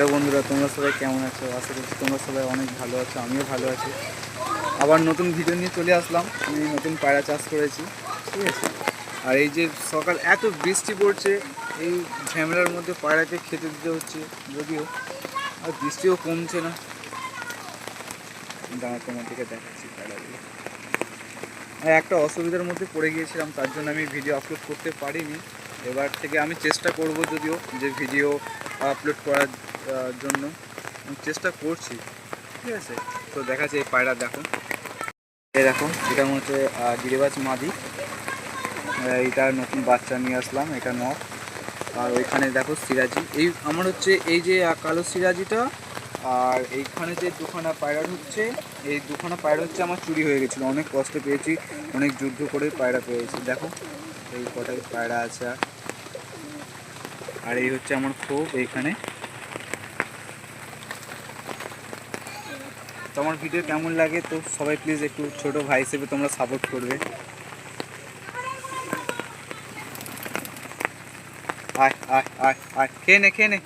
বন্ধুরা, তোমরা সবাই কেমন আছো? আশা করছি তোমরা সবাই অনেক ভালো আছো, আমিও ভালো আছি। আবার নতুন ভিডিও নিয়ে চলে আসলাম। আমি নতুন পায়রা চাষ করেছি, ঠিক আছে? আর এই যে সকাল, এত বৃষ্টি পড়ছে, এই ঝামেলার মধ্যে পায়রাকে খেতে দিতে হচ্ছে, যদিও, আর বৃষ্টিও কমছে না। দাঁড়া, তোমাদেরকে দেখাচ্ছি পায়রাগুলো। আর একটা অসুবিধার মধ্যে পড়ে গিয়েছিলাম, তার জন্য আমি ভিডিও আপলোড করতে পারিনি। এবার থেকে আমি চেষ্টা করব যদিও যে ভিডিও আপলোড করার জন্য। চেষ্টা করছি, ঠিক আছে? তো দেখা যায় এই পায়রা, দেখো। এই দেখো, এটা হচ্ছে গিরিবাজ মাদি। এটা নতুন বাচ্চা নিয়ে আসলাম, এটা নখ। আর ওইখানে দেখো সিরাজি। এই আমার হচ্ছে, এই যে কালো সিরাজিটা, আর এইখানে যে দুখানা পায়রা হচ্ছে এই দুখানা পায়রা হচ্ছে আমার চুরি হয়ে গেছিল। অনেক কষ্ট পেয়েছি, অনেক যুদ্ধ করে পায়রা পেয়েছি। দেখো, এই কটাই পায়রা আছে। আর এই হচ্ছে আমার ক্ষোভ এইখানে। তো আমার ভিডিও কেমন লাগে তো সবাই প্লিজ একটু ছোট ভাই হিসেবে তোমরা সাপোর্ট করবে। আয় আয় আয় আয়। খেয়ে নে খেয়ে নে।